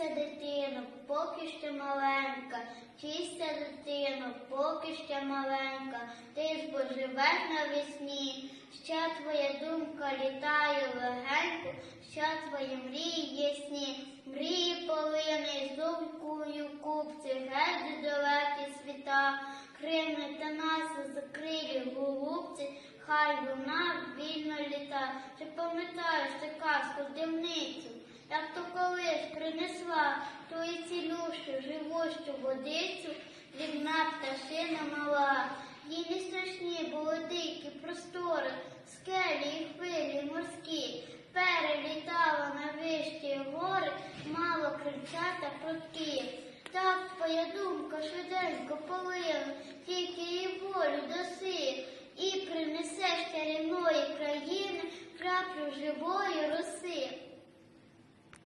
Чися дитино, поки ще маленька, чися дитино, поки ще маленька, ти ж бо живеш навесні, ще твоя думка літає легенько, ще твої мрії ясні, мрії полини, зубкою купці, геть далекі світа, Кримне та нас закрилі голубці, хай вона вільно літа. Чи пам'ятаєш ти казку дивницю? Як то колись принесла ту і цілющу, живущу водицю, дрібна пташина мала. Їй не страшні були дикі простори, скелі і хвилі морські. Перелітала на вищі гори, мало крильцята прудкі. Так твоя думка швиденько полила, тільки її волю доси, і принесеш чарівної країни краплю живої.